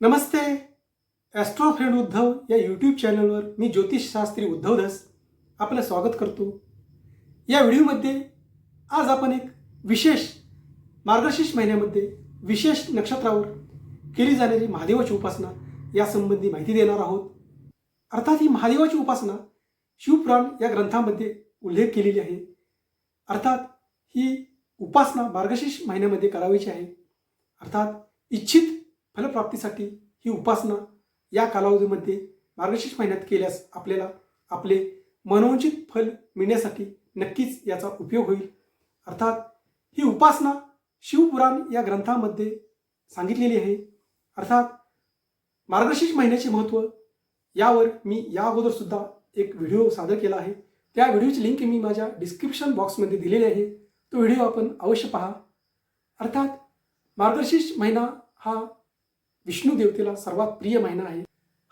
नमस्ते. Austro friend Uddhav या YouTube चॅनलवर मी ज्योतिषशास्त्री उद्धव धस आपलं स्वागत करतो. या व्हिडिओमध्ये आज आपण एक विशेष मार्गशीर्ष महिन्यामध्ये विशेष नक्षत्रावर केली जाणारी महादेवाची उपासना यासंबंधी माहिती देणार आहोत. अर्थात ही महादेवाची उपासना शिवपुराण या ग्रंथामध्ये उल्लेख केलेली आहे. अर्थात ही उपासना मार्गशीर्ष महिन्यामध्ये करावीची आहे. अर्थात इच्छित फलप्राप्तीसाठी ही उपासना या कालावधीमध्ये मार्गशीर्ष महिन्यात केल्यास आपल्याला आपले मनोचित फल मिळण्यासाठी नक्कीच याचा उपयोग होईल. अर्थात ही उपासना शिवपुराण या ग्रंथामध्ये सांगितलेली आहे. अर्थात मार्गशीर्ष महिन्याचे महत्त्व यावर मी या अगोदरसुद्धा एक व्हिडिओ सादर केला आहे. त्या व्हिडिओची लिंक मी माझ्या डिस्क्रिप्शन बॉक्समध्ये दिलेली आहे. तो व्हिडिओ आपण अवश्य पहा. अर्थात मार्गशीर्ष महिना हा विष्णू देवतेला सर्वात प्रिय महिना आहे.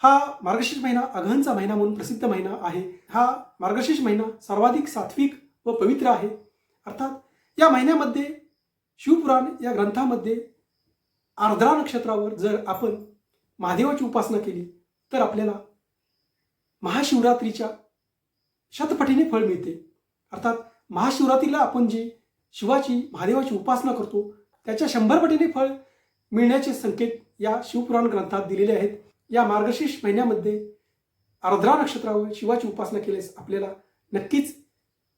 हा मार्गशीर्ष महिना अघनचा महिना म्हणून प्रसिद्ध महिना आहे. हा मार्गशीर्ष महिना सर्वाधिक सात्विक व पवित्र आहे. अर्थात या महिन्यामध्ये शिवपुराण या ग्रंथामध्ये आर्द्रा नक्षत्रावर जर आपण महादेवाची उपासना केली तर आपल्याला महाशिवरात्रीच्या शतपटीने फळ मिळते. अर्थात महाशिवरात्रीला आपण जी शिवाची महादेवाची उपासना करतो त्याच्या शंभर पटीने फळ मिळण्याचे संकेत या शिवपुराण ग्रंथात दिलेले आहेत. या मार्गशीर्ष महिन्यामध्ये आर्द्रा नक्षत्रावर शिवाची उपासना केल्यास आपल्याला नक्कीच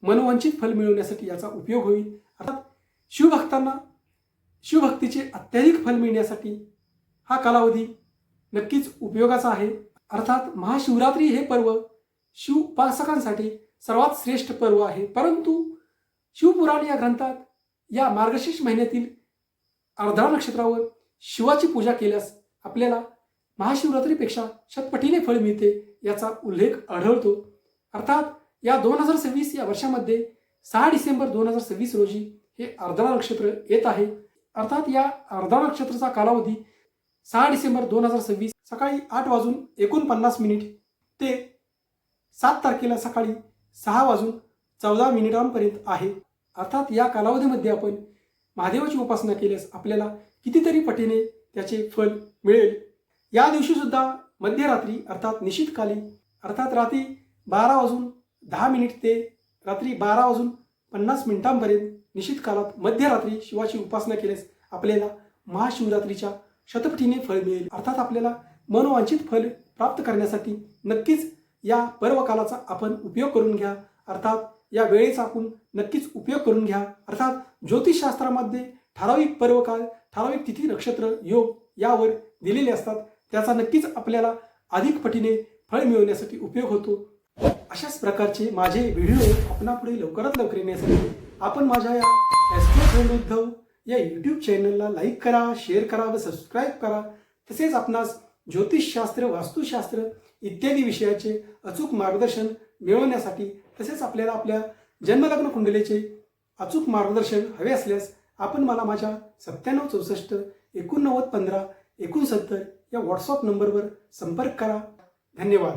मनोवंचित फल मिळवण्यासाठी याचा उपयोग होईल. अर्थात शिवभक्तांना शिवभक्तीचे अत्याधिक फल मिळण्यासाठी हा कालावधी नक्कीच उपयोगाचा आहे. अर्थात महाशिवरात्री हे पर्व शिव उपासकांसाठी सर्वात श्रेष्ठ पर्व आहे. परंतु शिवपुराण या ग्रंथात या मार्गशीर्ष महिन्यातील अर्धा नक्षत्रावर शिवाची पूजा केल्यास आपल्याला महाशिवरात्रीपेक्षा शतपटीने फळ मिळते याचा उल्लेख आढळतो. अर्थात या दोन हजार सव्वीस या वर्षामध्ये सहा डिसेंबर दोन हजार सव्वीस रोजी हे अर्धा नक्षत्र येत आहे. अर्थात या अर्धा नक्षत्राचा कालावधी सहा डिसेंबर दोन हजार सव्वीस सकाळी आठ वाजून एकोणपन्नास मिनिट ते सात तारखेला सकाळी सहा वाजून चौदा मिनिटांपर्यंत आहे. अर्थात या कालावधीमध्ये आपण महादेवाची उपासना केल्यास आपल्याला कितीतरी पटीने त्याचे फल मिळेल. या दिवशी सुद्धा मध्यरात्री अर्थात निश्चितकाली अर्थात रात्री बारा वाजून दहा मिनिट ते रात्री बारा वाजून पन्नास मिनिटांपर्यंत निश्चित काळात मध्यरात्री शिवाची उपासना केल्यास आपल्याला महाशिवरात्रीच्या शतपटीने फळ मिळेल. अर्थात आपल्याला मनोवांछित फल प्राप्त करण्यासाठी नक्कीच या पर्वकालाचा आपण उपयोग करून घ्या. अर्थात या वेळेचा आपण नक्कीच उपयोग करून घ्या. अर्थात ज्योतिषशास्त्रामध्ये ठराविक पर्वकाल ठराविक तिथी नक्षत्र योग यावर दिलेले असतात. त्याचा नक्कीच आपल्याला अधिक पटीने फळ मिळवण्यासाठी उपयोग होतो. अशाच प्रकारचे माझे व्हिडिओ आपणापुढे लवकरात लवकर येण्यासाठी आपण माझ्या या एस्ट्रो उद्धव या यूट्यूब चॅनलला लाईक करा शेअर करा व सबस्क्राईब करा. तसेच आपणास ज्योतिषशास्त्र वास्तुशास्त्र इत्यादी विषयाचे अचूक मार्गदर्शन मिळवण्यासाठी तसेच आपल्याला आपल्या जन्मलग्न कुंडलीचे अचूक मार्गदर्शन हवे असल्यास आपण मला माझ्या सत्त्याण्णव चौसष्ट एकोणनव्वद पंधरा एकोणसत्तर या व्हॉट्सअप नंबरवर संपर्क करा. धन्यवाद.